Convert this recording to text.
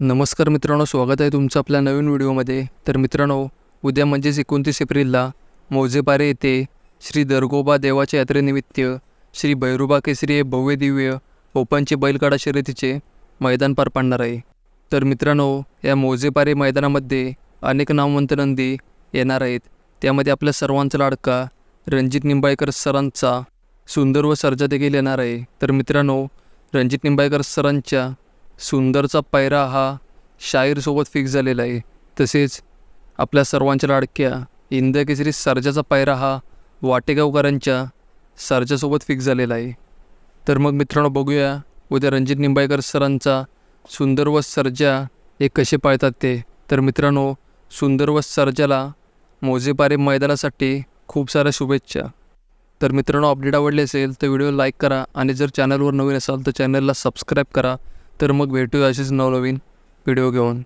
नमस्कार मित्रांनो स्वागत आहे तुमचं आपल्या नवीन व्हिडिओमध्ये. तर मित्रांनो उद्या म्हणजेच एकोणतीस एप्रिलला मौजेपारे येथे श्री दरगोबा देवाच्या यात्रेनिमित्त श्री भैरोबा केसरी हे भव्य दिव्य ओपनचे बैलगाडा शर्यतीचे मैदान पार पाडणार आहे. तर मित्रांनो या मौजेपारे मैदानामध्ये अनेक नामवंत नंदी येणार आहेत. त्यामध्ये आपल्या सर्वांचा लाडका रणजित निंबाळकर सरांचा सुंदर व सर्जा देखील येणार आहे. तर मित्रांनो रणजित निंबाळकर सरांच्या सुंदरचा पैरा हा शाहीरसोबत फिक्स झालेला आहे. तसेच आपल्या सर्वांच्या लाडक्या इंदकेसरी सर्जाचा पैरा हा वाटेगावकरांच्या सर्जासोबत फिक्स झालेला आहे. तर मग मित्रांनो बघूया उद्या रणजित निंबाळकर सरांचा सुंदर व सर्जा हे कसे पाळतात ते. तर मित्रांनो सुंदर व सर्जाला मोजेपारे मैदानासाठी खूप साऱ्या शुभेच्छा. तर मित्रांनो अपडेट आवडले असेल तर व्हिडिओ लाईक करा आणि जर चॅनलवर नवीन असाल तर चॅनलला सबस्क्राईब करा. तर मग भेटूया असेच नवनवीन व्हिडिओ घेऊन.